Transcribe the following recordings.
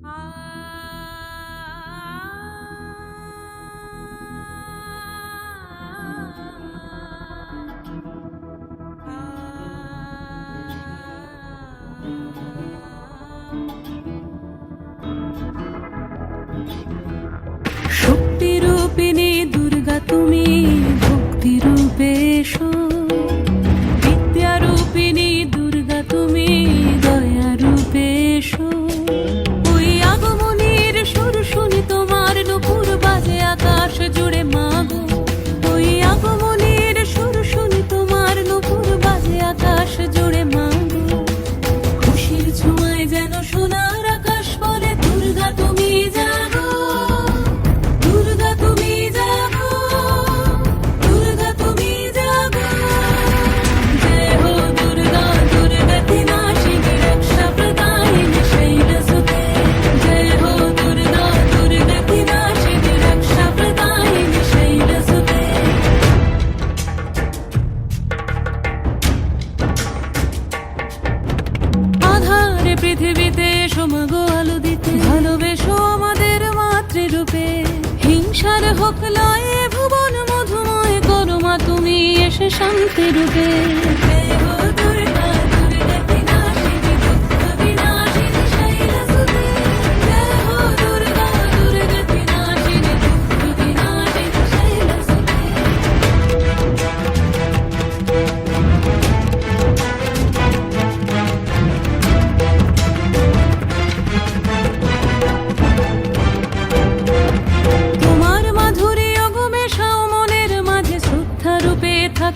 শক্তি রূপিণী দুর্গা তুমি। হোক লয়ে ভুবন মধুময় করো মা তুমি এসে শান্তি রূপে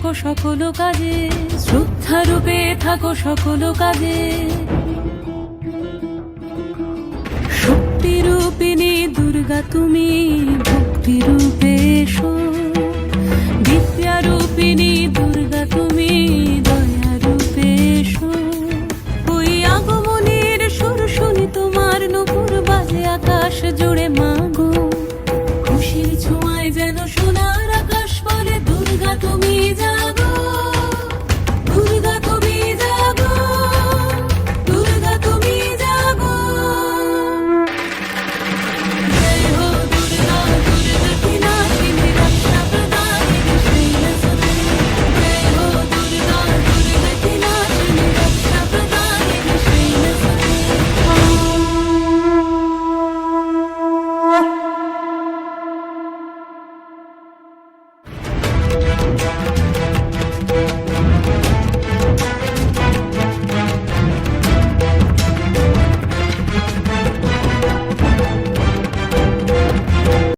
থাকো সকল কাজে শ্রদ্ধা রূপে থাকো সকল কাজে। শক্তি রূপিণী দুর্গা, তুমি ভক্তি রূপে এসো। বিদ্যা রূপিণী দুর্গা, তুমি দয়া রূপে এসো। ওই আগমনের সুর শুনি তোমার নুপুর বাজে আকাশ জুড়ে।